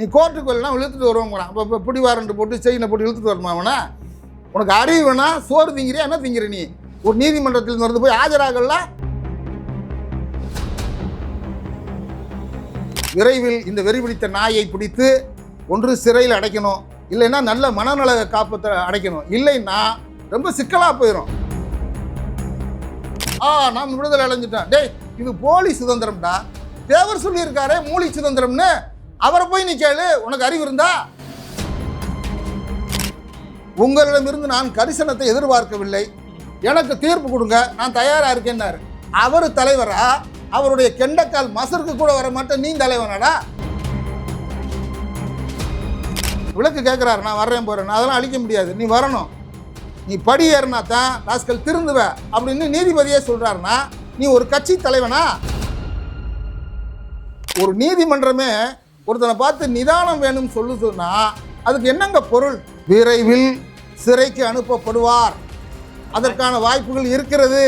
நீ கோர்ட்டுக்கு வரலாம் இழுத்துட்டு வருவாங்கிறான் இப்போ இப்போ பிடி வாரண்ட் போட்டு செயினை போட்டு இழுத்துட்டு வரமா அவனா? உனக்கு அறிவு வேணா சோறு திங்கிறியா என்ன திங்கிற நீ? ஒரு நீதிமன்றத்தில் இருந்து போய் ஆஜராகல? விரைவில் இந்த வெறிபிடித்த நாயை பிடித்து ஒன்று சிறையில் அடைக்கணும். இல்லைன்னா நல்ல மனநல காப்பத்தை அடைக்கணும். இல்லைன்னா ரொம்ப சிக்கலாக போயிடும் ஆ நான் விடுதலை அடைஞ்சிட்டேன். டேய் இது போலி சுதந்திரம்டா. தேவர் சொல்லியிருக்காரே மூலி சுதந்திரம்னு. அவரை போய் நீ கேளு உனக்கு அறிவு இருந்தா? உங்களிடமிருந்து நான் கரிசனத்தை எதிர்பார்க்கவில்லை. எனக்கு தீர்ப்பு கொடுங்க நான் தயாரா இருக்கேன்னாரு. அவர் தலைவரா? அவருடைய கெண்டக்கால் மசருக்கு கூட வர மாட்டேன் நீ தலைவனாடா? விளக்கு கேட்குறாரு நான் வர்றேன் போறேன் அதெல்லாம் அழிக்க முடியாது. நீ வரணும். நீ படி ஏறினா தான் ராஸ்கல் திருந்துவ அப்படின்னு நீதிபதியே சொல்கிறாருன்னா நீ ஒரு கட்சி தலைவனா? ஒரு நீதிமன்றமே ஒருத்தனை பார்த்து நிதானம் வேணும்னு சொல்லுதுன்னா அதுக்கு என்னங்க பொருள்? விரைவில் சிறைக்கு அனுப்பப்படுவார். அதற்கான வாய்ப்புகள் இருக்கிறது.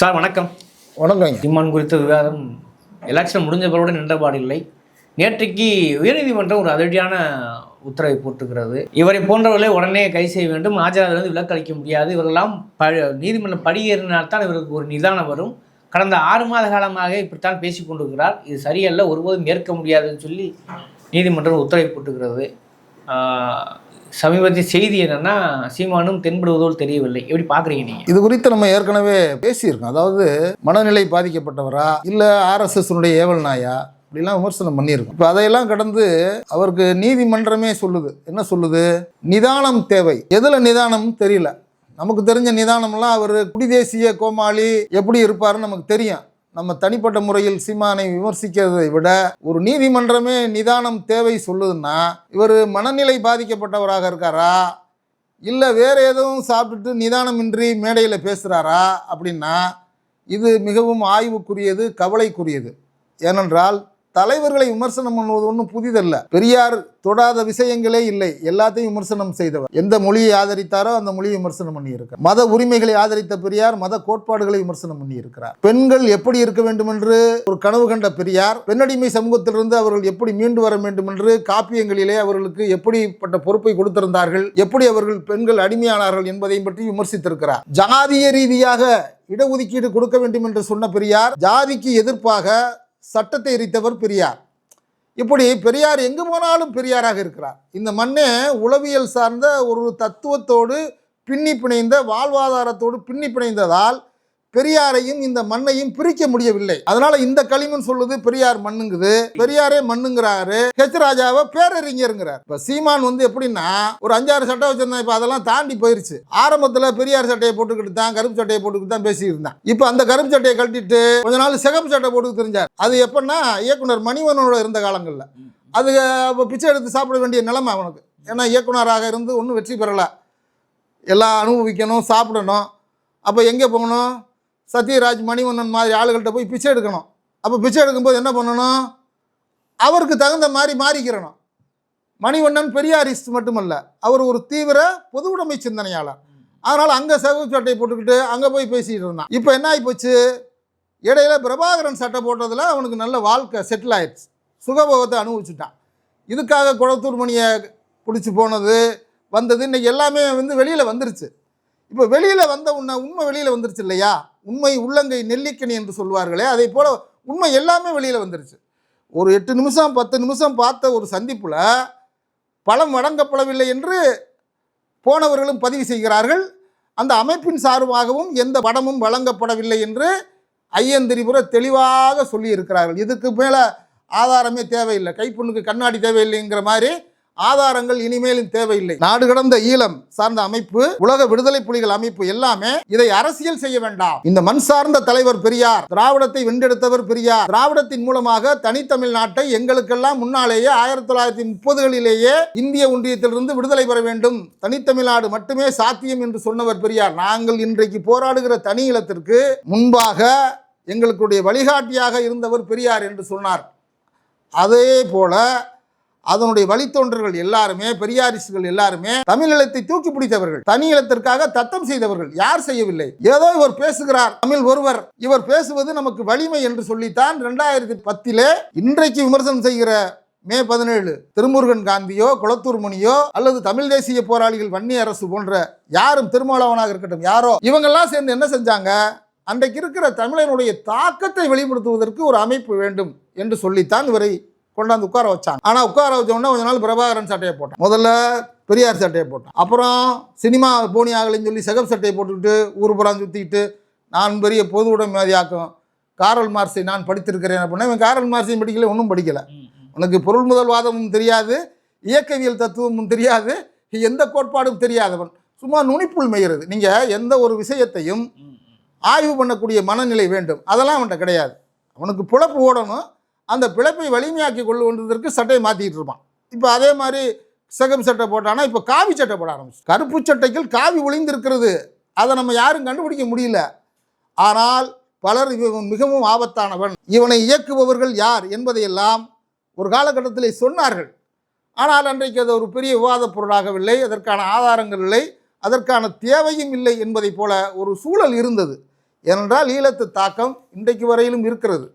சார் வணக்கம். வணக்கங்க. சீமான் குறித்த விவாதம் எலெக்ஷன் முடிஞ்ச பிறகு நின்றபாடில்லை. நேற்றைக்கு உயர்நீதிமன்றம் ஒரு அதிரடியான உத்தரவை போட்டுக்கிறது. இவரை போன்றவர்களை உடனே கை செய்ய வேண்டும். ஆஜராதிலிருந்து விலக்கு அளிக்க முடியாது. இவரெல்லாம் ப நீதிமன்றம் படியேறினால்தான் இவருக்கு ஒரு நிதானம் வரும். கடந்த ஆறு மாத காலமாக இப்படித்தான் பேசிக் கொண்டிருக்கிறார். இது சரியல்ல. ஒருபோதும் ஏற்க முடியாதுன்னு சொல்லி நீதிமன்றம் உத்தரவை போட்டுக்கிறது. சமீபத்திய செய்தி என்னன்னா சீமானும் தென்படுவதோடு தெரியவில்லை. எப்படி பார்க்குறீங்க நீங்கள் இது குறித்து நம்ம ஏற்கனவே பேசியிருக்கோம். அதாவது மனநிலை பாதிக்கப்பட்டவரா இல்லை ஆர்எஸ்எஸ்னுடைய ஏவல் நாயா இப்படிலாம் விமர்சனம் பண்ணியிருக்கோம். இப்போ அதையெல்லாம் கடந்து அவருக்கு நீதிமன்றமே சொல்லுது. என்ன சொல்லுது? நிதானம் தேவை. எதில் நிதானம்? தெரியல. நமக்கு தெரிஞ்ச நிதானம்லாம் அவர் குடிதேசிய கோமாளி எப்படி இருப்பாருன்னு நமக்கு தெரியும். நம்ம தனிப்பட்ட முறையில் சீமானை விமர்சிக்கிறதை விட ஒரு நீதிமன்றமே நிதானம் தேவை சொல்லுதுன்னா இவர் மனநிலை பாதிக்கப்பட்டவராக இருக்காரா? இல்லை வேறு எதுவும் சாப்பிட்டுட்டு நிதானமின்றி மேடையில் பேசுகிறாரா அப்படின்னா இது மிகவும் ஆய்வுக்குரியது கவலைக்குரியது. ஏனென்றால் தலைவர்களை விமர்சனம் பண்ணுவது ஒன்றும் புதிதல்ல. பெரியார் தொடாத விஷயங்களே இல்லை. எல்லாத்தையும் விமர்சனம் செய்தவர். எந்த மொழியை ஆதரித்தாரோ அந்த மொழியை விமர்சனம் பண்ணியிருக்கார் மத உரிமைகளை ஆதரித்த பெரியார் மத கோட்பாடுகளை விமர்சனம் பண்ணியிருக்கிறார். பெண்கள் எப்படி இருக்க வேண்டும் என்று ஒரு கனவு கண்ட பெரியார் பெண்ணடிமை சமூகத்திலிருந்து அவர்கள் எப்படி மீண்டு வர வேண்டும் என்று காப்பியங்களிலே அவர்களுக்கு எப்படிப்பட்ட பொறுப்பை கொடுத்திருந்தார்கள் எப்படி அவர்கள் பெண்கள் அடிமையானார்கள் என்பதையும் பற்றி விமர்சித்திருக்கிறார். ஜாதிய ரீதியாக இடஒதுக்கீடு கொடுக்க வேண்டும் என்று சொன்ன பெரியார் ஜாதிக்கு எதிர்ப்பாக சட்டத்தை எரித்தவர் பெரியார். இப்படி பெரியார் எங்கு போனாலும் பெரியாராக இருக்கிறார். இந்த மண்ணே உளவியல் சார்ந்த ஒரு தத்துவத்தோடு பின்னி பிணைந்த வாழ்வாதாரத்தோடு பின்னி பிணைந்ததால் பெரியாரையும் இந்த மண்ணையும் பிரிக்க முடியவில்லை. அதனால இந்த களிமண் சொல்லுது பெரியார் மண்ணுங்குது. பெரியாரே மண்ணுங்கிறாரு. ஹெச் ராஜாவை பேரறிஞருங்கிறார். இப்ப சீமான் வந்து எப்படின்னா ஒரு அஞ்சாறு சட்டை வச்சிருந்தான் இப்ப அதெல்லாம் தாண்டி போயிருச்சு. ஆரம்பத்துல பெரியார் சட்டையை போட்டுக்கிட்டு தான் கருப்பு சட்டையை போட்டுக்கிட்டு தான் பேசிட்டு இருந்தான் இப்ப அந்த கருப்பு சட்டையை கழட்டிட்டு கொஞ்ச நாள் சிகப்பு சட்டை போட்டு தெரிஞ்சார். அது எப்படின்னா இயக்குனர் மணிவனோட இருந்த காலங்களில். அது பிச்சை எடுத்து சாப்பிட வேண்டிய நிலைமை அவனுக்கு. ஏன்னா இயக்குனராக இருந்து ஒன்றும் வெற்றி பெறலை. எல்லாம் அனுபவிக்கணும் சாப்பிடணும். அப்போ எங்கே போகணும்? சத்யராஜ் மணிவண்ணன் மாதிரி ஆளுகள்கிட்ட போய் பிச்சை எடுக்கணும். அப்போ பிச்சை எடுக்கும்போது என்ன பண்ணணும்? அவருக்கு தகுந்த மாதிரி மாறிக்கிறணும். மணிவண்ணன் பெரியாரிஸ்ட் மட்டுமல்ல அவர் ஒரு தீவிர பொது உடைமை சிந்தனையாளர். அதனால் அங்கே சிவப்பு சட்டையை போட்டுக்கிட்டு அங்கே போய் பேசிகிட்டு இருந்தான். இப்போ என்ன ஆகிப்போச்சு இடையில பிரபாகரன் சட்டை போட்டதில் அவனுக்கு நல்ல வாழ்க்கை செட்டில் ஆயிடுச்சு. சுகபோகத்தை அனுபவிச்சுட்டான். இதுக்காக குளத்தூர் மணியை பிடிச்சி போனது வந்தது இன்றைக்கி எல்லாமே வந்து வெளியில் வந்துருச்சு. இப்போ வெளியில் வந்த உன்னை உண்மை வெளியில் வந்துருச்சு இல்லையா? உண்மை உள்ளங்கை நெல்லிக்கனி என்று சொல்வார்களே அதே போல் உண்மை எல்லாமே வெளியில் வந்துருச்சு. ஒரு எட்டு நிமிஷம் பத்து நிமிஷம் பார்த்த ஒரு சந்திப்பில் பலம் வழங்கப்படவில்லை என்று போனவர்களும் பதிவு செய்கிறார்கள். அந்த அமைப்பின் சார்பாகவும் எந்த படமும் வழங்கப்படவில்லை என்று ஐயந்திரிபுர தெளிவாக சொல்லியிருக்கிறார்கள். இதுக்கு மேலே ஆதாரமே தேவையில்லை. கைப்புண்ணுக்கு கண்ணாடி தேவையில்லைங்கிற மாதிரி ஆதாரங்கள் இனிமேலும் தேவையில்லை. நாடு கடந்த ஈழம் சார்ந்த அமைப்பு உலக விடுதலை புலிகள் அமைப்பு எல்லாமே இதை அரசியல் செய்ய வேண்டாம். இந்த மண் சார்ந்த தலைவர் பெரியார் திராவிடத்தை வென்றெடுத்தவர் பெரியார் திராவிடத்தின் மூலமாக தனித்தமிழ் நாட்டை எங்களுக்கெல்லாம் முன்னாலேயே ஆயிரத்தி தொள்ளாயிரத்தி முப்பதுகளிலேயே இந்திய ஒன்றியத்திலிருந்து விடுதலை பெற வேண்டும். தனித்தமிழ்நாடு மட்டுமே சாத்தியம் என்று சொன்னவர் பெரியார். நாங்கள் இன்றைக்கு போராடுகிற தனி ஈழத்திற்கு முன்பாக எங்களுடைய வழிகாட்டியாக இருந்தவர் பெரியார் என்று சொன்னார். அதே போல அதனுடைய வழித்தோன்றர்கள் எல்லாருமே பெரியாரிசுகள் எல்லாருமே தமிழீழத்தை தூக்கி பிடித்தவர்கள். தனியிலத்திற்காக தத்தம் செய்தவர்கள். யார் செய்யவில்லை? ஏதோ இவர் பேசுகிறார். தமிழ் ஒருவர். இவர் பேசுவது நமக்கு வலிமை என்று சொல்லித்தான் ரெண்டாயிரத்தி பத்திலே இன்றைக்கு விமர்சனம் செய்கிற மே பதினேழு திருமுருகன் காந்தியோ குளத்தூர் முனியோ அல்லது தமிழ் தேசிய போராளிகள் வன்னி அரசு போன்ற யாரும் திருமாவளவனாக இருக்கட்டும் யாரோ இவங்கெல்லாம் சேர்ந்து என்ன செஞ்சாங்க? அன்றைக்கு இருக்கிற தமிழனுடைய தாக்கத்தை வெளிப்படுத்துவதற்கு ஒரு அமைப்பு வேண்டும் என்று சொல்லித்தான் இவரை கொண்டாந்து உட்கார வச்சாங்க. ஆனால் உட்கார வச்ச உடனே கொஞ்ச நாள் பிரபாகரன் சட்டையை போட்டான். முதல்ல பெரியார் சட்டையை போட்டான். அப்புறம் சினிமா போனி ஆகலைன்னு சொல்லி செகப் சட்டையை போட்டுக்கிட்டு ஊர் புறம் சுற்றிக்கிட்டு நான் பெரிய பொது உடைமையாக்கும் காரல் மார்க்ஸை நான் படித்திருக்கிறேன் அப்படின்னா இவன் காரல் மார்க்ஸையும் படிக்கல ஒன்றும் படிக்கலை. உனக்கு பொருள் முதல்வாதமும் தெரியாது இயக்கவியல் தத்துவமும் தெரியாது எந்த கோட்பாடும் தெரியாதவன் சும்மா நுனிப்புள் மெய்கிறது நீங்கள் எந்த ஒரு விஷயத்தையும் ஆய்வு பண்ணக்கூடிய மனநிலை வேண்டும். அதெல்லாம் அவன்கிட்ட கிடையாது. அவனுக்கு பிழப்பு ஓடணும். அந்த பிழைப்பை வலிமையாக்கி கொள்ளுவதற்கு சட்டையை மாற்றிக்கிட்டு இருப்பான். இப்போ அதே மாதிரி சிகப்பு சட்டை போட்டானா இப்போ காவி சட்டை போட ஆரம்பிச்சு கருப்பு சட்டைகள் காவி ஒளிந்திருக்கிறது. அதை நம்ம யாரும் கண்டுபிடிக்க முடியல. ஆனால் பலர் இவன் மிகவும் ஆபத்தானவன். இவனை இயக்குபவர்கள் யார் என்பதையெல்லாம் ஒரு காலகட்டத்தில் சொன்னார்கள். ஆனால் அன்றைக்கு அது ஒரு பெரிய விவாதப் பொருளாகவில்லை. அதற்கான ஆதாரங்கள் இல்லை. அதற்கான தேவையும் இல்லை என்பதைப் போல ஒரு சூழல் இருந்தது. ஏனென்றால் ஈழத்து தாக்கம் இன்றைக்கு வரையிலும் இருக்கிறது.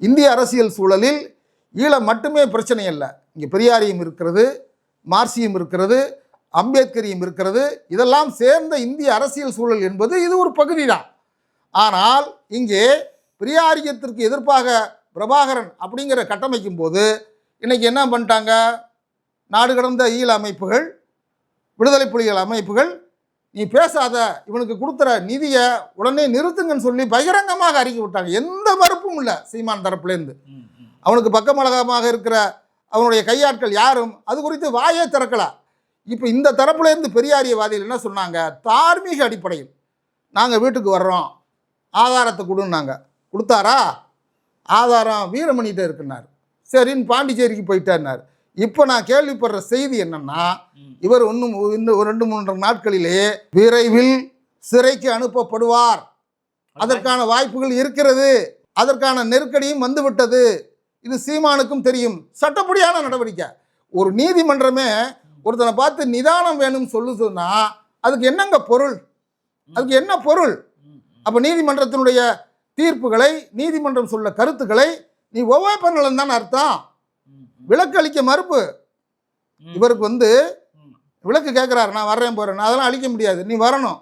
இந்திய அரசியல் சூழலில் ஈழம் மட்டுமே பிரச்சனை அல்ல இங்கே பெரியாரியும் இருக்கிறது மார்சியும் இருக்கிறது அம்பேத்கரியும் இருக்கிறது. இதெல்லாம் சேர்ந்த இந்திய அரசியல் சூழல் என்பது இது ஒரு பகுதி தான் ஆனால் இங்கே பெரியாரியத்திற்கு எதிர்ப்பாக பிரபாகரன் அப்படிங்கிற கட்டமைக்கும் போது இன்றைக்கி என்ன பண்ணிட்டாங்க? நாடு கடந்த ஈழ அமைப்புகள் விடுதலை புலிகள் அமைப்புகள் நீ பேசாத இவனுக்கு கொடுத்துற நிதியை உடனே நிறுத்துங்கன்னு சொல்லி பகிரங்கமாக அறிக்கை விட்டாங்க. எந்த மறுப்பும் இல்லை சீமான் தரப்புலேருந்து. அவனுக்கு பக்கமலகமாக இருக்கிற அவனுடைய கையாட்கள் யாரும் அது குறித்து வாயே திறக்கல. இப்போ இந்த தரப்புலேருந்து பெரியாரியவாதிகள் என்ன சொன்னாங்க? தார்மீக அடிப்படையில். நாங்கள் வீட்டுக்கு வர்றோம். ஆதாரத்தை கொடுன்னாங்க கொடுத்தாரா? ஆதாரம் வீரமணிகிட்ட இருக்குன்னாரு. சரின்னு பாண்டிச்சேரிக்கு போயிட்டாருனார் இப்போ நான் கேள்விப்படுற செய்தி என்னன்னா இவர் இன்னும் இன்னும் ரெண்டு மூன்று நாட்களிலே விரைவில் சிறைக்கு அனுப்பப்படுவார். அதற்கான வாய்ப்புகள் இருக்கிறது. அதற்கான நெருக்கடியும் வந்துவிட்டது. இது சீமானுக்கும் தெரியும். சட்டப்படியான நடவடிக்கை. ஒரு நீதிமன்றமே ஒருத்தனை பார்த்து நிதானம் வேணும்னு சொல்லுதுன்னா அதுக்கு என்னங்க பொருள்? அதுக்கு என்ன பொருள்? அப்போ நீதிமன்றத்தினுடைய தீர்ப்புகளை நீதிமன்றம் சொல்ல கருத்துக்களை நீ ஒவ்வாய் பண்ணலன்னு தான் அர்த்தம். விலக்கு அளிக்க மறுப்பு. இவருக்கு வந்து விளக்கு கேட்குறாரு நான் வர்றேன் போகிறேன் அதெல்லாம் அழிக்க முடியாது நீ வரணும்.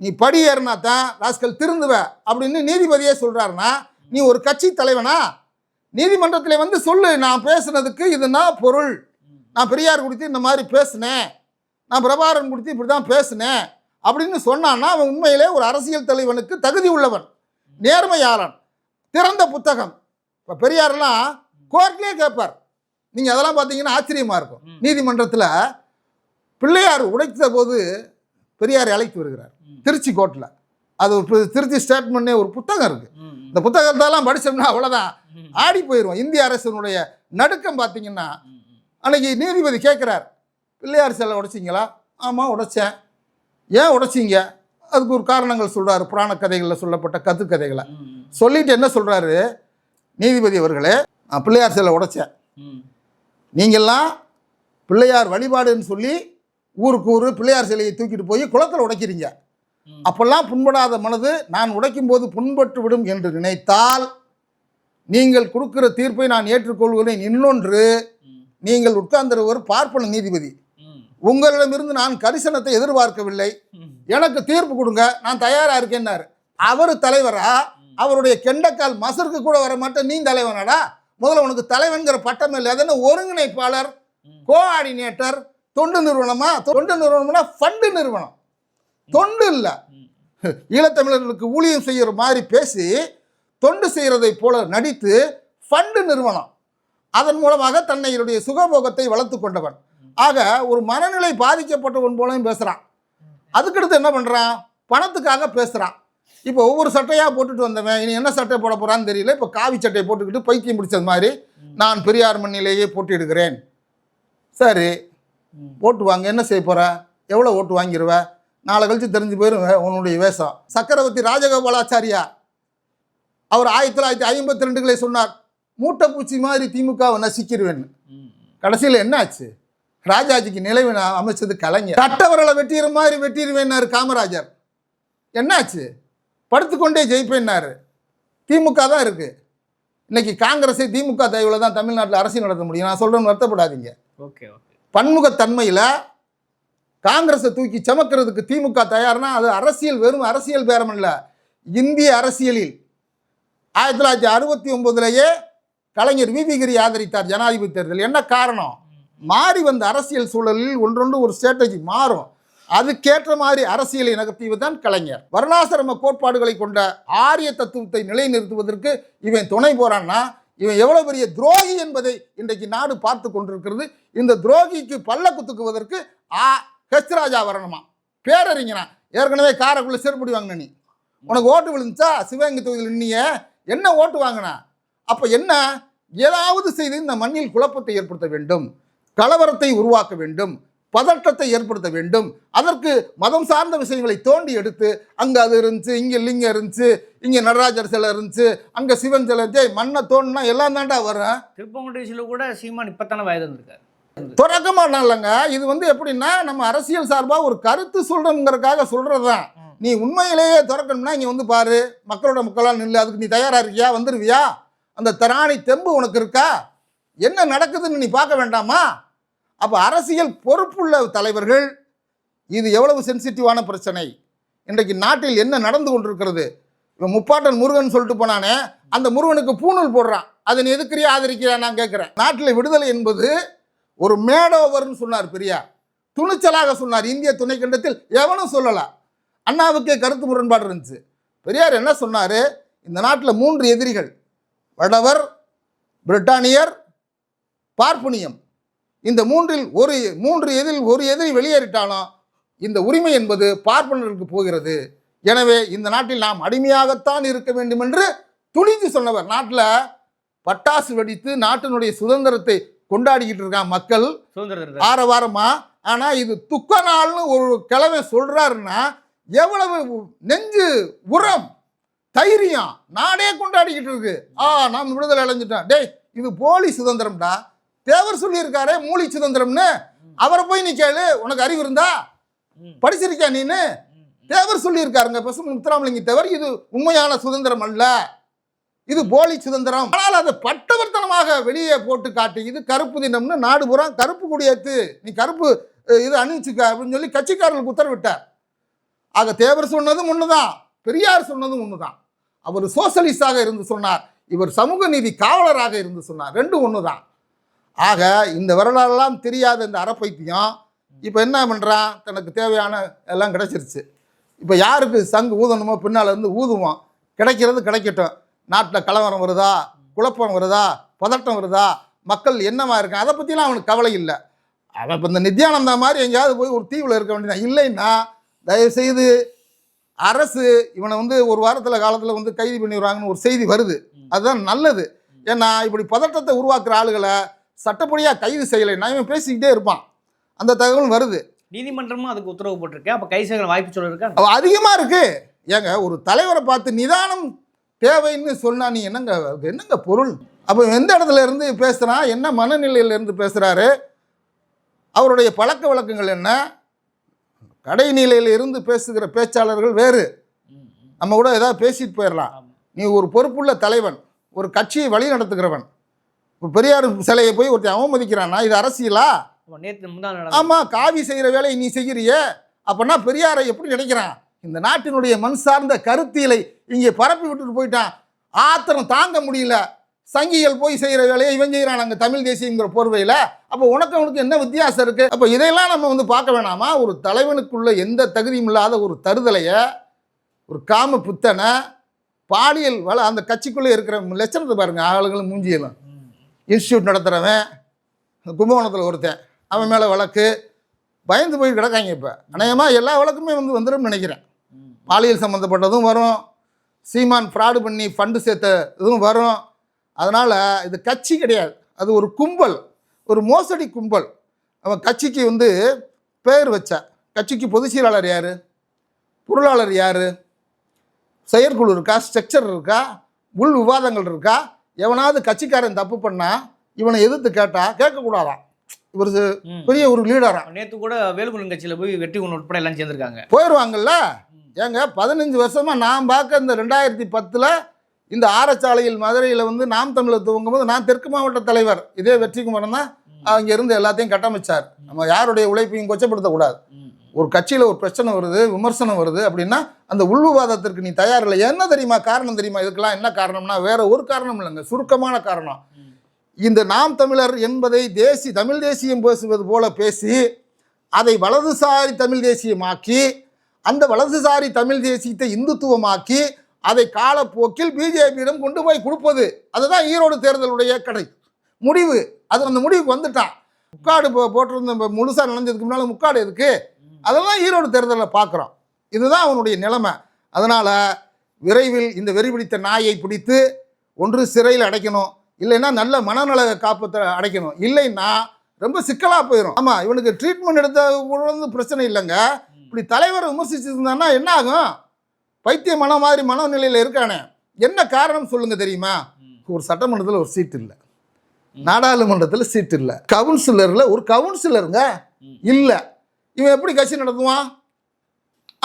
நீ படி ஏறினா தான் ராஸ்கல் திருந்துவ அப்படின்னு நீதிபதியே சொல்கிறாருன்னா நீ ஒரு கட்சி தலைவனா? நீதிமன்றத்தில் வந்து சொல்லு நான் பேசுனதுக்கு இதுதான் பொருள். நான் பெரியார் குறித்து இந்த மாதிரி பேசினேன். நான் பிரபாகரன் குறித்து இப்படி தான் பேசினேன். அப்படின்னு சொன்னான்னா அவன் உண்மையிலே ஒரு அரசியல் தலைவனுக்கு தகுதி உள்ளவன் நேர்மையாளன் திறந்த புத்தகம். இப்போ பெரியாரெல்லாம் கோர்ட்லேயே கேட்பார் நீங்கள் அதெல்லாம் பார்த்தீங்கன்னா ஆச்சரியமாக இருக்கும். நீதிமன்றத்தில் பிள்ளையார் உடைத்த போது பெரியாரை அழைத்து வருகிறார். திருச்சி கோர்ட்டில் அது ஒரு திருச்சி ஸ்டேட்மெண்ட்னே ஒரு புத்தகம் இருக்குது இந்த புத்தகத்தெல்லாம் படிச்சோம்னா அவ்வளோதான் ஆடி போயிடுவோம் இந்திய அரசினுடைய நடுக்கம் பார்த்தீங்கன்னா அன்னைக்கு நீதிபதி கேட்குறார் பிள்ளையார் சிலை உடைச்சிங்களா? ஆமாம் உடைச்சேன். ஏன் உடைச்சிங்க? அதுக்கு ஒரு காரணங்கள் சொல்கிறாரு புராண கதைகளில் சொல்லப்பட்ட கத்துக்கதைகளை சொல்லிட்டு என்ன சொல்கிறாரு நீதிபதி அவர்களே பிள்ளையார் சிலை உடைச்சேன். நீங்கள்லாம் பிள்ளையார் வழிபாடுன்னு சொல்லி ஊருக்கு ஊர் பிள்ளையார் சிலையை தூக்கிட்டு போய் குளத்தில் உடைக்கிறீங்க. அப்பெல்லாம் புண்படாத மனது நான் உடைக்கும் போது புண்பட்டு விடும் என்று நினைத்தால் நீங்கள் கொடுக்கிற தீர்ப்பை நான் ஏற்றுக்கொள்கிறேன். இன்னொன்று நீங்கள் உட்கார்ந்திருவர் பார்ப்பன நீதிபதி. உங்களிடமிருந்து நான் கரிசனத்தை எதிர்பார்க்கவில்லை. எனக்கு தீர்ப்பு கொடுங்க நான் தயாரா இருக்கேன்னாரு. அவர் தலைவரா? அவருடைய கெண்டக்கால் மசருக்கு கூட வர மாட்டேன் நீ தலைவனாடா? முதல்ல உனக்கு தலைவன்கிற பட்டம் இல்லை. அதுன்னு ஒருங்கிணைப்பாளர் கோஆர்டினேட்டர் தொண்டு நிறுவனமா? தொண்டு நிறுவனம்னா ஃபண்டு நிறுவனம். தொண்டு இல்லை. ஈழத்தமிழர்களுக்கு ஊழியம் செய்கிற மாதிரி பேசி தொண்டு செய்கிறதை போல நடித்து ஃபண்டு நிறுவனம். அதன் மூலமாக தன்னையுடைய சுகபோகத்தை வளர்த்து கொண்டவன். ஆக ஒரு மனநிலை பாதிக்கப்பட்டவன் போலவும் பேசுகிறான் அதுக்கடுத்து என்ன பண்ணுறான் பணத்துக்காக பேசுகிறான் இப்போ ஒவ்வொரு சட்டையாக போட்டுட்டு வந்தவன் இனி என்ன சட்டை போட போகிறான்னு தெரியல. இப்போ காவி சட்டையை போட்டுக்கிட்டு பைத்தியம் பிடிச்சது மாதிரி நான் பெரியார் மண்ணிலேயே போட்டியிடுகிறேன். சரி ஓட்டு வாங்க என்ன செய்ய போற? எவ்வளோ ஓட்டு வாங்கிடுவ நாளை கழிச்சு தெரிஞ்சு போயிடும் உன்னுடைய வேஷம். சக்கரவர்த்தி ராஜகோபாலாச்சாரியா? அவர் ஆயிரத்தி தொள்ளாயிரத்தி ஐம்பத்தி ரெண்டுகளே சொன்னார் மூட்டைப்பூச்சி மாதிரி திமுகவை நசிக்கிருவேன்னு கடைசியில் என்னாச்சு ராஜாஜிக்கு நிலைவு அமைச்சது கலைஞர். கட்டவரலை வெட்டிடுற மாதிரி வெட்டிடுவேன்னாரு காமராஜர். என்னாச்சு படுத்துக்கொண்டே ஜெயிப்பேன்னாரு. திமுக தான் இருக்கு. இன்னைக்கு காங்கிரஸை திமுக தயவுல தான் தமிழ்நாட்டில் அரசியல் நடத்த முடியும். நான் சொல்றேன்னு வருத்தப்படாதீங்க. Okay okay. பன்முகத்தன்மையில் காங்கிரஸை தூக்கி சமக்கிறதுக்கு திமுக தயார்னா அது அரசியல் வெறும் அரசியல் பேரம் இல்ல இந்திய அரசியலில் ஆயிரத்தி தொள்ளாயிரத்தி அறுபத்தி ஒன்பதுலேயே கலைஞர் விபிகிரி ஆதரித்தார் ஜனாதிபதி தேர்தல். என்ன காரணம்? மாறி வந்த அரசியல் சூழலில் ஒன்றொன்று ஒரு ஸ்ட்ராட்டஜி மாறும். அதுக்கேற்ற மாதிரி அரசியலை நகர்த்தியவர் தான் கலைஞர். வர்ணாசிரம கோட்பாடுகளை கொண்ட ஆரிய தத்துவத்தை நிலைநிறுத்துவதற்கு இவன் துணை போறான்னா இவன் எவ்வளவு பெரிய துரோகி என்பதை இன்றைக்கு நாடு பார்த்து கொண்டிருக்கிறது. இந்த துரோகிக்கு பல்ல குத்துக்குவதற்கு ஆ ஹெச் ராஜா வரணுமா? பேரறிஞனா? ஏற்கனவே காரைக்குள்ள செருப்படி வாங்கின நீ. உனக்கு ஓட்டு விழுந்துச்சா? சிவகங்கை தொகுதியில் நின்னிய. என்ன ஓட்டு வாங்கினா? அப்போ என்ன? ஏதாவது செய்து இந்த மண்ணில் குழப்பத்தை ஏற்படுத்த வேண்டும். கலவரத்தை உருவாக்க வேண்டும். பதட்டத்தை ஏற்படுத்த வேண்டும். அதற்கு மதம் சார்ந்த விஷயங்களை தோண்டி எடுத்து அங்கே அது இருந்துச்சு இங்கே லிங்கம் இருந்துச்சு இங்கே நடராஜர் சிலை இருந்துச்சு அங்கே சிவன் சிலை இருந்துச்சு மண்ணை தோண்டினா எல்லாம் தாண்டா வரும் திருப்பங்குடியில் கூட சீமான் இப்பத்தானே வயது வந்திருக்காரு தொடக்கமாக இல்லைங்க இது வந்து எப்படின்னா நம்ம அரசியல் சார்பாக ஒரு கருத்து சொல்கிறோங்கிறதுக்காக சொல்கிறது தான் நீ உண்மையிலேயே திறக்கணும்னா இங்கே வந்து பாரு மக்களோட மக்களால் நில்லு அதுக்கு நீ தயாராக இருக்கியா வந்துருவியா? அந்த திராணி தெம்பு உனக்கு இருக்கா? என்ன நடக்குதுன்னு நீ பார்க்க வேண்டாமா? அப்போ அரசியல் பொறுப்புள்ள தலைவர்கள் இது எவ்வளவு சென்சிட்டிவான பிரச்சனை? இன்றைக்கு நாட்டில் என்ன நடந்து கொண்டிருக்கிறது? இவன் முப்பாட்டன் முருகன் சொல்லிட்டு போனானே அந்த முருகனுக்கு பூணூல் போடுறான். அதை நீ எதுக்கிறியா ஆதரிக்கிறியா நான் கேட்குறேன் நாட்டில் விடுதலை என்பது ஒரு மேடோவர்னு சொன்னார் பெரியார். துணிச்சலாக சொன்னார். இந்திய துணைக்கண்டத்தில் எவனும் சொல்லலை. அண்ணாவுக்கே கருத்து முரண்பாடு இருந்துச்சு. பெரியார் என்ன சொன்னார்? இந்த நாட்டில் மூன்று எதிரிகள். வடவர் பிரிட்டானியர் பார்ப்பனியம். இந்த மூன்றில் ஒரு மூன்று எதிரில் ஒரு எதிரி வெளியேறிட்டாலும் இந்த உரிமை என்பது பார்ப்பனருக்கு போகிறது. எனவே இந்த நாட்டில் நாம் அடிமையாகத்தான் இருக்க வேண்டும் என்று துணிந்து சொன்னவர். நாட்டில் பட்டாசு வெடித்து நாட்டினுடைய சுதந்திரத்தை கொண்டாடிக்கிட்டு இருக்கான் மக்கள். சுதந்திர ஆரவாரமா? ஆனா இது துக்க நாள்னு ஒரு கிழமை சொல்றாருன்னா எவ்வளவு நெஞ்சு உரம் தைரியம் நாடே கொண்டாடிக்கிட்டு இருக்கு. ஆ நாம் விடுதலை அடைஞ்சிட்டோம். டேய் இது போலி சுதந்திரம்டா. தேவர் சொல்லியிருக்காரே மூலி சுதந்திரம்னு அவரை போய் நீ கேளு உனக்கு அறிவு இருந்தா. படிச்சிருக்கியா நீனு? தேவர் சொல்லியிருக்காருங்க பசுமன் முத்துராமலிங்க தேவர் இது உண்மையான சுதந்திரம் அல்ல. இது போலி சுதந்திரம். ஆனால் அதை பட்டவர்த்தனமாக வெளியே போட்டு காட்டி இது கருப்பு தினம்னு நாடு பூரா கருப்பு கொடியேத்து. நீ கருப்பு இது அணிவிச்சுக்க அப்படின்னு சொல்லி கட்சிக்காரர்களுக்கு உத்தரவிட்டார். ஆக தேவர் சொன்னதும் ஒண்ணுதான் பெரியார் சொன்னதும் ஒண்ணுதான். அவர் சோசலிஸ்டாக இருந்து சொன்னார் இவர் சமூக நீதி காவலராக இருந்து சொன்னார் ரெண்டும் ஒண்ணுதான். ஆக இந்த வரலாறுலாம் தெரியாத இந்த அறப்பைத்தியம் இப்போ என்ன பண்ணுறான் தனக்கு தேவையான எல்லாம் கிடைச்சிருச்சு. இப்போ யாருக்கு சங்கு ஊதணுமோ பின்னால் இருந்து ஊதுவோம். கிடைக்கிறது கிடைக்கட்டும். நாட்டில் கலவரம் வருதா? குழப்பம் வருதா? பதட்டம் வருதா? மக்கள் என்னமா இருக்காங்க? அதை பற்றிலாம் அவனுக்கு கவலை இல்லை. அவன் இப்போ இந்த நித்யானந்தா மாதிரி எங்கேயாவது போய் ஒரு தீவில் இருக்க வேண்டியதான் இல்லைன்னா தயவுசெய்து அரசு இவனை வந்து ஒரு வாரத்தில் காலத்தில் வந்து கைது பண்ணிடுவாங்கன்னு ஒரு செய்தி வருது. அதுதான் நல்லது. ஏன்னா இப்படி பதட்டத்தை உருவாக்குற ஆளுகளை சட்டப்படியாக கைது செய்யலைன்னா இவன் பேசிக்கிட்டே இருப்பான். அந்த தகவல் வருது. நீதிமன்றமும் அதுக்கு உத்தரவு போட்டிருக்கேன் அப்போ கை செய்கிற வாய்ப்பு சொல்லிருக்கா அவ அதிகமாக இருக்கு. ஏங்க ஒரு தலைவரை பார்த்து நிதானம் தேவைன்னு சொன்னா நீ என்னங்க என்னங்க பொருள்? அப்போ எந்த இடத்துல இருந்து பேசுகிறான் என்ன மனநிலையில இருந்து பேசுகிறாரு அவருடைய பழக்க வழக்கங்கள் என்ன? கடைநிலையில் இருந்து பேசுகிற பேச்சாளர்கள் வேறு. நம்ம கூட ஏதாவது பேசிட்டு போயிடலாம். நீ ஒரு பொறுப்புள்ள தலைவன் ஒரு கட்சியை வழி நடத்துகிறவன். இப்போ பெரியார் சிலையை போய் ஒருத்தன் அவமதிக்கிறான்னா இது அரசியலா? நேற்று ஆமாம் காவி செய்கிற வேலையை நீ செய்கிறியே அப்போனா பெரியாரை எப்படி நினைக்கிறான்? இந்த நாட்டினுடைய மண் சார்ந்த கருத்தியலை இங்கே பரப்பி விட்டுட்டு போயிட்டான். ஆத்திரம் தாங்க முடியல. சங்கிகள் போய் செய்கிற வேலையை இவன் செய்கிறான் அங்கே தமிழ் தேசியங்கிற போர்வையில். அப்போ உனக்கு அவனுக்கு என்ன வித்தியாசம் இருக்குது அப்போ இதையெல்லாம் நம்ம வந்து பார்க்க வேணாமா? ஒரு தலைவனுக்குள்ள எந்த தகுதியும் இல்லாத ஒரு தருதலையை ஒரு காம புத்தனை பாலியல் வள அந்த கட்சிக்குள்ளே இருக்கிற லட்சணத்தை பாருங்க ஆளுங்களும் மூஞ்சியெல்லாம். இன்ஸ்டியூட் நடத்துகிறவன் கும்பகோணத்தில் ஒருத்தன் அவன் மேலே வழக்கு பயந்து போய் கிடக்காங்க இப்போ. அநேகமாக எல்லா வழக்குமே வந்து வந்துடும் நினைக்கிறேன். பாலியல் சம்மந்தப்பட்டதும் வரும் சீமான் ஃப்ராடு பண்ணி ஃபண்டு சேர்த்த இதுவும் வரும். அதனால் இது கட்சி கிடையாது. அது ஒரு கும்பல் ஒரு மோசடி கும்பல். அவன் கட்சிக்கு வந்து பேர் வச்சா கட்சிக்கு பொதுச் செயலாளர் யார்? பொருளாளர் யார்? செயற்குழு இருக்கா? ஸ்ட்ரக்சர் இருக்கா? உள் விவாதங்கள் இருக்கா? எவனாவது கட்சிக்காரன் தப்பு பண்ணா இவனை எதிர்த்து கேட்டா கேட்கக்கூடாதாம். இவர். பெரிய ஒரு லீடரா நேத்து கூட வேலுமணி கட்சியில போய் வெற்றி கொண்டு உட்பட எல்லாம் சேர்ந்திருக்காங்க. போயிடுவாங்கல்ல ஏங்க பதினஞ்சு வருஷமா நான் பார்க்க இந்த ரெண்டாயிரத்தி பத்தில் இந்த ஆரச்சாலையில் மதுரையில் வந்து நாம் தமிழர் துவங்கும்போது நான் தெற்கு மாவட்ட தலைவர் இதே வெற்றிக்குமரன் தான் அங்கே இருந்து எல்லாத்தையும் கட்டமைச்சார். நம்ம யாருடைய உழைப்பையும் கொச்சப்படுத்தக்கூடாது. ஒரு கட்சியில் ஒரு பிரச்சனை வருது விமர்சனம் வருது அப்படின்னா அந்த உள்விவாதத்திற்கு நீ தயார் இல்லை. என்ன தெரியுமா காரணம் தெரியுமா? இதுக்கெல்லாம் என்ன காரணம்னா வேற ஒரு காரணம் இல்லைங்க. சுருக்கமான காரணம். இந்த நாம் தமிழர் என்பதை தேசி தமிழ் தேசியம் பேசுவது போல பேசி அதை வலதுசாரி தமிழ் தேசியமாக்கி அந்த வலதுசாரி தமிழ் தேசியத்தை இந்துத்துவமாக்கி அதை காலப்போக்கில் பிஜேபியிடம் கொண்டு போய் கொடுப்பது. அதுதான் ஈரோடு தேர்தலுடைய கடை முடிவு. அது அந்த முடிவுக்கு வந்துட்டான். முக்காடு போ போட்டிருந்த முழுசாக நினைஞ்சதுக்கு முன்னால் முக்காடு இருக்குது அதெல்லாம் ஈரோடு தேர்தலில் பார்க்குறோம். இதுதான் அவனுடைய நிலைமை. அதனால் விரைவில் இந்த வெறி பிடித்த நாயை பிடித்து ஒன்று சிறையில் அடைக்கணும். இல்லைன்னா நல்ல மனநல காப்பத்தை அடைக்கணும். இல்லைன்னா ரொம்ப சிக்கலாக போயிடும் ஆமாம் இவனுக்கு ட்ரீட்மெண்ட் எடுத்த வந்து பிரச்சனை இல்லைங்க. இப்படி தலைவரை விமர்சிச்சிருந்தான்னா என்ன ஆகும்? பைத்திய மன மாதிரி மனநிலையில் இருக்கானே. என்ன காரணம் சொல்லுங்க தெரியுமா. ஒரு சட்டமன்றத்தில் ஒரு சீட் இல்லை. நாடாளுமன்றத்தில் சீட் இல்லை. கவுன்சிலரில் ஒரு கவுன்சிலருங்க. இல்லை. இவன் எப்படி கட்சி நடத்துவான்?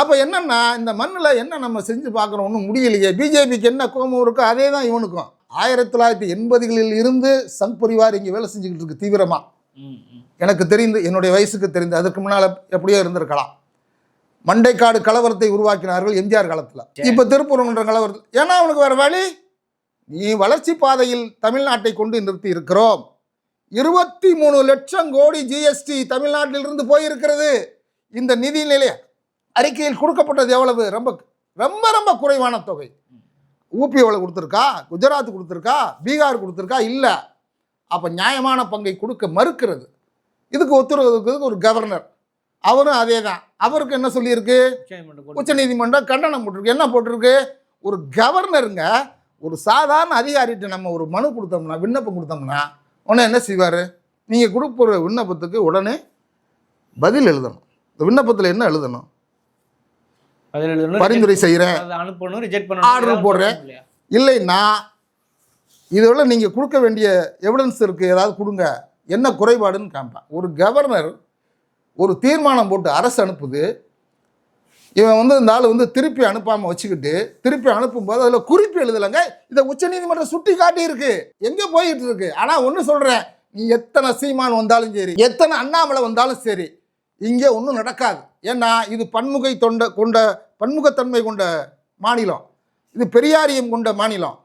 அப்போ என்னன்னா இந்த மண்ணில் என்ன நம்ம செஞ்சு பார்க்குறோம் ஒன்றும் முடியலையே. பிஜேபிக்கு என்ன கோபம் இருக்கோ அதே தான் இவனுக்கும். ஆயிரத்தி தொள்ளாயிரத்தி எண்பதுகளில் இருந்து சங் பரிவார் இங்கே வேலை செஞ்சுக்கிட்டு இருக்கு தீவிரமாக. எனக்கு தெரிந்து என்னுடைய வயசுக்கு தெரிந்து அதற்கு முன்னால் எப்படியோ இருந்திருக்கலாம். மண்டைக்காடு கலவரத்தை உருவாக்கினார்கள் எம்ஜிஆர் காலத்தில். இப்போ திருப்பூர்மன்ற கலவரத்தில் ஏன்னா அவனுக்கு வேற வழி? நீ வளர்ச்சி பாதையில் தமிழ்நாட்டை கொண்டு நிறுத்தி இருக்கிறோம். இருபத்தி மூணு லட்சம் கோடி ஜிஎஸ்டி தமிழ்நாட்டிலிருந்து போயிருக்கிறது. இந்த நிதிநிலை அறிக்கையில் கொடுக்கப்பட்டது எவ்வளவு? ரொம்ப ரொம்ப ரொம்ப குறைவான தொகை. ஊபி எவ்வளோ கொடுத்துருக்கா? குஜராத் கொடுத்துருக்கா? பீகார் கொடுத்துருக்கா? இல்லை. அப்போ நியாயமான பங்கை கொடுக்க மறுக்கிறது. இதுக்கு ஒத்துறதுக்கு ஒரு கவர்னர். அவரும் அதே தான் அவருக்கு என்ன சொல்லியிருக்கு? கோர்ட்டு. உச்சநீதிமன்றம் கண்டனம் போட்டிருக்கு. என்ன போட்டிருக்கு? ஒரு கவர்னருங்க ஒரு சாதாரண அதிகாரிகிட்ட நம்ம ஒரு மனு கொடுத்தோம்னா விண்ணப்பம் கொடுத்தோம்னா உடனே என்ன செய்வார்? நீங்கள் கொடுக்குற விண்ணப்பத்துக்கு உடனே பதில் எழுதணும். இந்த விண்ணப்பத்தில் என்ன எழுதணும்? பரிந்துரை செய்கிறேன் ஏதாவது போடுறேன். இல்லைன்னா இதோட நீங்கள் கொடுக்க வேண்டிய எவிடன்ஸ் இருக்குது ஏதாவது கொடுங்க. என்ன குறைபாடுன்னு காமிப்பேன். ஒரு கவர்னர் ஒரு தீர்மானம் போட்டு அரசு அனுப்புது. இவன் வந்து இந்த ஆள் வந்து திருப்பி அனுப்பாமல் வச்சுக்கிட்டு திருப்பி அனுப்பும்போது அதில் குறிப்பு எழுதலைங்க. இதை உச்சநீதிமன்றம் சுட்டி காட்டியிருக்கு. எங்கே போயிட்டு இருக்கு. ஆனால் ஒன்று சொல்கிறேன் நீ எத்தனை சீமான் வந்தாலும் சரி எத்தனை அண்ணாமலை வந்தாலும் சரி இங்கே ஒன்றும் நடக்காது. ஏன்னா இது பன்முகை தொண்ட கொண்ட பன்முகத்தன்மை கொண்ட மாநிலம். இது பெரியாரியம் கொண்ட மாநிலம்.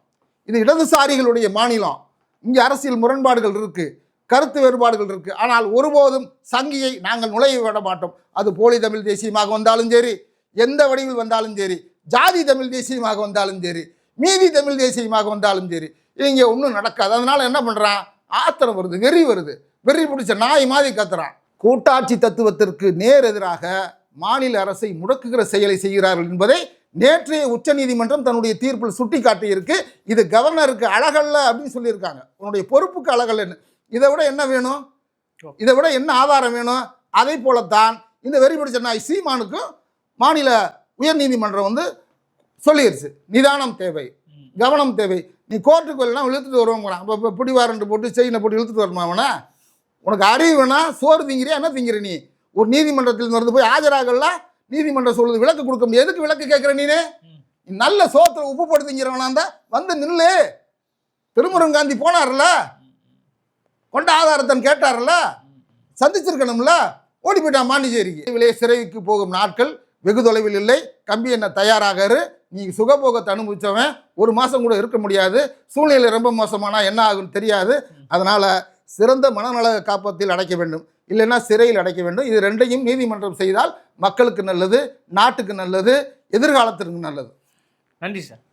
இது இடதுசாரிகளுடைய மாநிலம். இங்கே அரசியல் முரண்பாடுகள் இருக்குது கருத்து வேறுபாடுகள் இருக்குது ஆனால் ஒருபோதும் சங்கியை நாங்கள் நுழைய விட மாட்டோம். அது போலி தமிழ் தேசியமாக வந்தாலும் சரி எந்த வடிவில் வந்தாலும் சரி ஜாதி தமிழ் தேசியமாக வந்தாலும் சரி மீதி தமிழ் தேசியமாக வந்தாலும் சரி இங்கே ஒன்றும் நடக்காது. அதனால் என்ன பண்ணுறான் ஆத்திரம் வருது வெறி வருது. வெறி பிடிச்ச நாய் மாதிரி கத்துறான். கூட்டாட்சி தத்துவத்திற்கு நேர் எதிராக மாநில அரசை முடக்குகிற செயலை செய்கிறார்கள் என்பதை நேற்றைய உச்சநீதிமன்றம் தன்னுடைய தீர்ப்பில் சுட்டி காட்டியிருக்கு இது கவர்னருக்கு அழகல்ல அப்படின்னு சொல்லியிருக்காங்க. உன்னுடைய பொறுப்புக்கு அழகல்லன்னு இதை விட என்ன வேணும்? இதை விட என்ன ஆதாரம் வேணும்? அதை போலத்தான் இந்த வெறி பிடிச்ச நாய் சீமானுக்கும் மாநில உயர்நீதிமன்றம் வந்து சொல்லிருச்சு. நிதானம் தேவை. கவனம் தேவை. நீ கோர்ட்டுக்கு எல்லாம் இழுத்துட்டு வருவாங்க அப்போ இப்போ பிடிவாரண்டு போட்டு செயினை போட்டு இழுத்துட்டு வரமா அவனை? உனக்கு அறிவு வேணா சோறு திங்கிறியா என்ன திங்கிற நீ? ஒரு நீதிமன்றத்தில் இருந்து போய் ஆஜராகல நீதிமன்றம் சொல்லுது விளக்கு கொடுக்க முடியாது. எதுக்கு விளக்கு கேட்குற நீனு? நல்ல சோத்துல உப்பு போட்டு திங்கிறவனா இருந்தா வந்து நில்லு. திருமுருகன் காந்தி போனார்ல? கொண்ட ஆதாரத்தன் கேட்டார்ல? சந்திச்சிருக்கணும்ல? ஓடி போயிட்டான் பாண்டிச்சேரிக்கு விலைய சிறைக்கு போகும் நாட்கள் வெகு தொலைவில் இல்லை. கம்பி என்ன தயாராகாரு. நீ சுகபோகத்தை அனுபவித்தவன் ஒரு மாதம் கூட இருக்க முடியாது. சூழ்நிலை ரொம்ப மோசமானால் என்ன ஆகும்னு தெரியாது. அதனால் சிறந்த மனநல காப்பத்தில் அடைக்க வேண்டும். இல்லைன்னா சிறையில் அடைக்க வேண்டும். இது ரெண்டையும் நீதிமன்றம் செய்தால் மக்களுக்கு நல்லது நாட்டுக்கு நல்லது எதிர்காலத்திற்கு நல்லது. நன்றி சார்.